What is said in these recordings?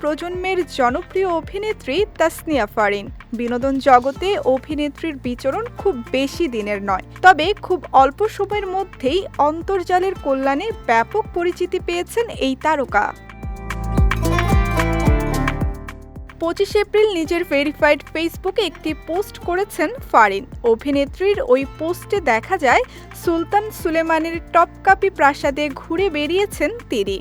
প্রজন্মের জনপ্রিয় অভিনেত্রী তাসনিয়া ফারিন। বিনোদন জগতে অভিনেত্রীর বিচরণ খুব বেশি দিনের নয়। তবে খুব অল্প সময়ের মধ্যেই অন্তর্জালের কল্যাণে ব্যাপক পরিচিতি পেয়েছেন এই তারকা। পঁচিশ এপ্রিল নিজের ভেরিফাইড ফেসবুকে একটি পোস্ট করেছেন ফারিন। অভিনেত্রীর ওই পোস্টে দেখা যায়, সুলতান সুলেমানের টপকাপি প্রাসাদে ঘুরে বেরিয়েছেন তিনি।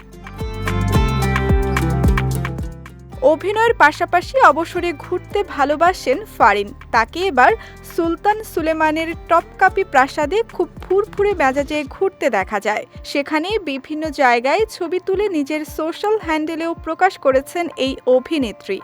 অভিনয়ের পাশাপাশি অবসরে ঘুরতে ভালোবাসেন ফারিন। তাকে এবার সুলতান সুলেমানের টপকাপি প্রাসাদে খুব ফুরফুরে মেজাজে ঘুরতে দেখা যায়। সেখানে বিভিন্ন জায়গায় ছবি তুলে নিজের সোশ্যাল হ্যান্ডেলেও প্রকাশ করেছেন এই অভিনেত্রী।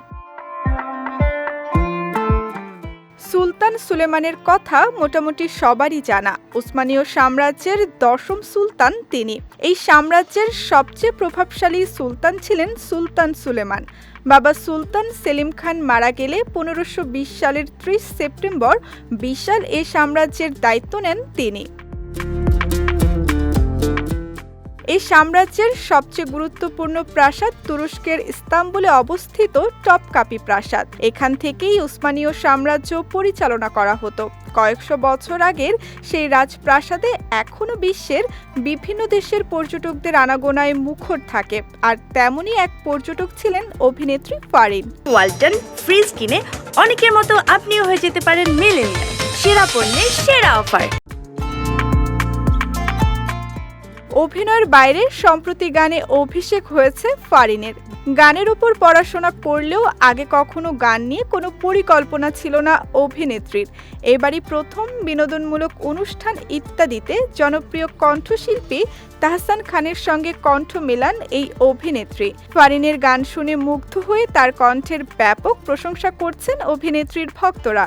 সুলতান সুলেমানের কথা মোটামুটি সবারই জানা। উসমানীয় সাম্রাজ্যের দশম সুলতান তিনি। এই সাম্রাজ্যের সবচেয়ে প্রভাবশালী সুলতান ছিলেন সুলতান সুলেমান। বাবা সুলতান সেলিম খান মারা গেলে পনেরোশো সালের ত্রিশ সেপ্টেম্বর বিশাল এ সাম্রাজ্যের দায়িত্ব নেন তিনি। এই সাম্রাজ্যের সবচেয়ে গুরুত্বপূর্ণ প্রাসাদ তুরস্কের ইস্তাম্বুলে অবস্থিত টপকাপি প্রাসাদ। এখান থেকেই উসমানীয় সাম্রাজ্য পরিচালনা করা হতো। কয়েকশো বছর আগের সেই রাজপ্রাসাদে এখনও বিশ্বের বিভিন্ন দেশের পর্যটকদের আনাগোনায় মুখর থাকে। আর তেমনই এক পর্যটক ছিলেন অভিনেত্রী ফারিন ওয়ালটন ফ্রিজ কিনে অনেকের মতো আপনিও হয়ে যেতে পারেন মেলেনিয়া সেরা পণ্যের সেরা অফার। অভিনয়ের বাইরে সম্প্রতি গানে অভিষেক হয়েছে ফারিনের। গানের উপর পড়াশোনা করলেও আগে কখনো গান নিয়ে কোনো পরিকল্পনা ছিল না অভিনেত্রীর। এবারই প্রথম বিনোদনমূলক অনুষ্ঠান ইত্যাদিতে জনপ্রিয় কণ্ঠশিল্পী তাহসান খানের সঙ্গে কণ্ঠ মেলান এই অভিনেত্রী। ফারিনের গান শুনে মুগ্ধ হয়ে তার কণ্ঠের ব্যাপক প্রশংসা করছেন অভিনেত্রীর ভক্তরা।